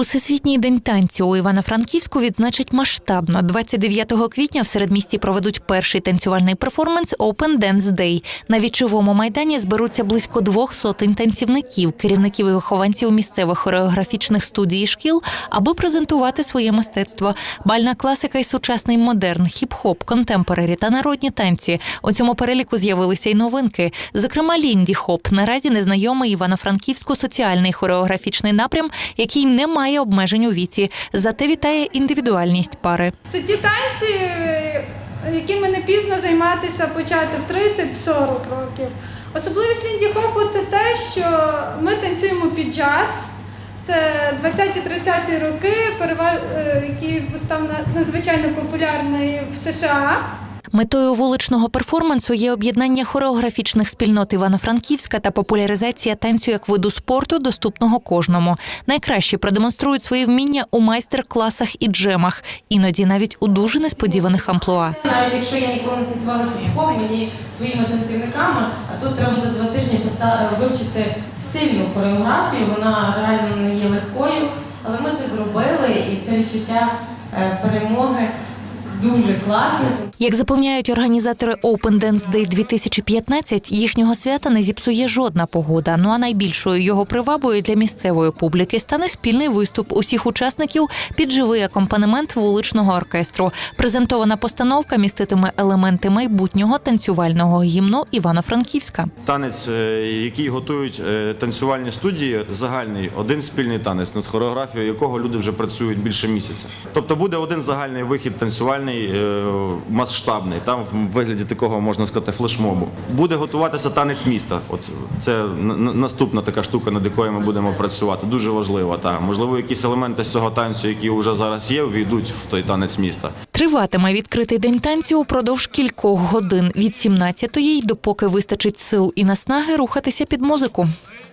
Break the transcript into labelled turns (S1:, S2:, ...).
S1: Усесвітній день танцю у Івано-Франківську відзначать масштабно. 29 квітня в середмісті проведуть перший танцювальний перформанс Open Dance Day. На вічовому майдані зберуться близько двох сотень танцівників, керівників і вихованців місцевих хореографічних студій і шкіл, аби презентувати своє мистецтво. Бальна класика і сучасний модерн, хіп-хоп, контемпорарі та народні танці. У цьому переліку з'явилися й новинки. Зокрема, лінді хоп наразі незнайомий Івано-Франківську соціальний хореографічний напрям, який не має обмежень у віці, зате вітає індивідуальність пари.
S2: Це ті танці, е, якими не пізно займатися почати в 30-40 років. Особливість лінді хопу це те, що ми танцюємо під джаз. Це 20-30 роки, е, став на- надзвичайно популярний в США.
S1: Метою вуличного перформансу є об'єднання хореографічних спільнот Івано-Франківська та популяризація танцю як виду спорту, доступного кожному. Найкраще продемонструють свої вміння у майстер-класах і джемах, іноді навіть у дуже несподіваних амплуа.
S3: Навіть якщо я ніколи не танцювала хіп-хоп, мені своїми танцівниками, а тут треба за два тижні вивчити сильну хореографію, вона реально не є легкою, але ми це зробили, і це відчуття е, перемоги дуже класне.
S1: Як запевняють організатори Open Dance Day 2015, їхнього свята не зіпсує жодна погода. Ну а найбільшою його привабою для місцевої публіки стане спільний виступ усіх учасників під живий акомпанемент вуличного оркестру. Презентована постановка міститиме елементи майбутнього танцювального гімну Івано-Франківська.
S4: Танець, е, який готують е, танцювальні студії, загальний, один спільний танець, над хореографією якого люди вже працюють більше місяця. Тобто буде один загальний вихід танцювальний, е, масштабний, там в вигляді такого можна сказати флешмобу. Буде готуватися танець міста. От це наступна така штука, над якою ми будемо працювати. Дуже важлива. Та можливо, якісь елементи з цього танцю, які вже зараз є, війдуть в той танець міста.
S1: Триватиме відкритий день танцю упродовж кількох годин від 17-ї, допоки вистачить сил і наснаги рухатися під музику.